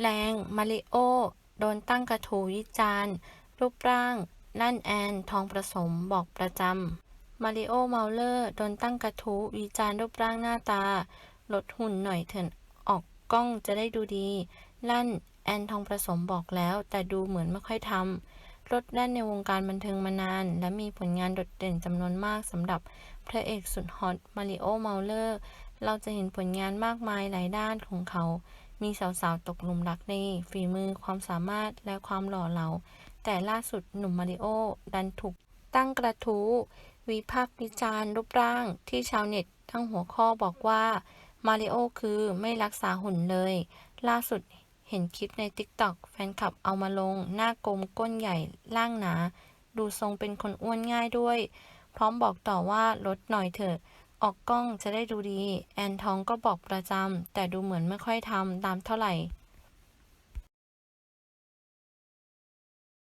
แรง มาริโอ โดนตั้งกระทู้วิจารณ์ รูปร่าง ลั่นแอน ทองประสมบอกประจำ มาริโอ เมาเลอร์ โดนตั้งกระทู้วิจารณ์รูปร่างหน้าตา ลดหุ่นหน่อยเถอะ ออกกล้องจะได้ดูดี ลั่น แอนทองประสมบอกแล้ว แต่ดูเหมือนไม่ค่อยทำรถแล่นในวงการบันเทิงมานาน และมีผลงานโดดเด่นจำนวนมากสำหรับพระเอกสุดฮอต มาริโอ เมาเลอร์ เราจะเห็นผลงานมากมายหลายด้านของเขา มีสาวๆ ตกหลุมรักในฝีมือความสามารถและความหล่อเหลา แต่ล่าสุดหนุ่มมาริโอ ดันถูกตั้งกระทู้วิพากษ์วิจารณ์รูปร่างที่ชาวเน็ตตั้งหัวข้อบอกว่า มาริโอคือไม่รักษาหุ่นเลย ล่าสุดเห็นคลิปในติ๊กต็อกแฟนคลับเอามาลง หน้ากลมก้นใหญ่ร่างหนา ดูทรงเป็นคนอ้วนง่ายด้วย พร้อมบอกต่อว่าลดหน่อยเถอะ ออกกล้องจะได้ดูดี แอนทองก็บอกประจำแต่ดูเหมือนไม่ค่อยทำตามเท่าไหร่